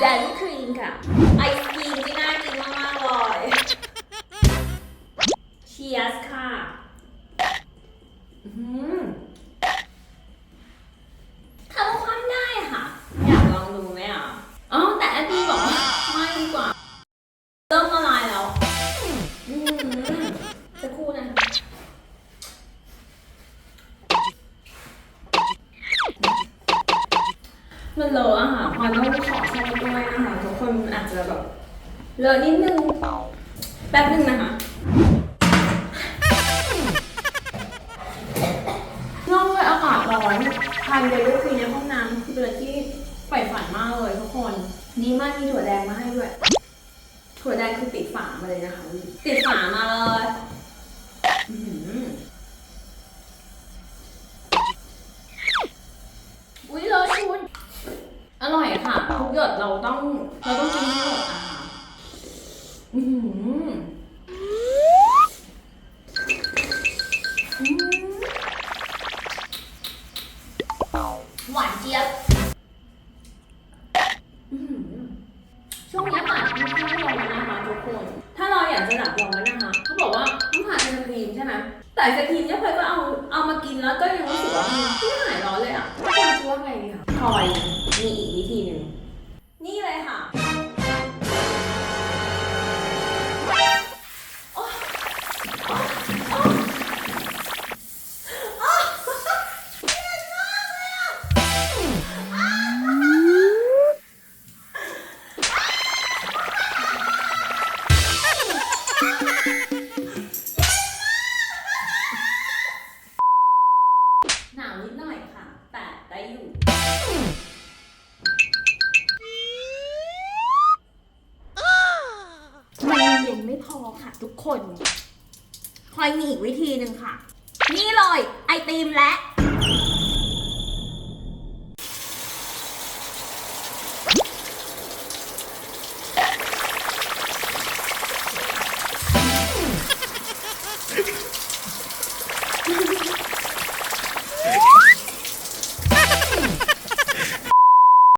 แดนครี มันเลอะอะค่ะพลอยต้องขอโทษด้วยนะคะทุกคนอาจจะแบบเลอะนิดนึงแป๊บนึงนะคะนอกด้วยอากาศร้อนทานเดลิเวอรี่ในห้องน้ำคือเป็นอะไรที่ใฝ่ฝันมากเลยทุกคนนี่มากมีถั่วแดงมาให้ด้วย ถั่วแดงคือติดฝามาเลยนะคะ ติดฝามาเลยอื้อหืออุ้ยเลอะชุน อร่อยค่ะ ทุก หยดเราต้องเราต้องกินให้หมดอะค่ะอือหืออืมหวานเจี๊ยบช่วงนี้อากาศค่อนข้างร้อนนะคะทุกคน ถ้าเราอยากจะหลับร้อนนะคะเขาบอกว่าต้องทานไอศครีมใช่ไหมแต่ไอศครีมเนี่ยพลอยก็เอาเอามากินแล้วก็ยังรู้สึกว่ามันไม่หายร้อนเลยอะทุกคนคิดว่าไงดีคะพลอยมีอีกวิธีหนึ่ง นี่เลย พอค่ะทุกคนพลอยมีอีกวิธีหนึ่งค่ะ นี่เลยไอติมและ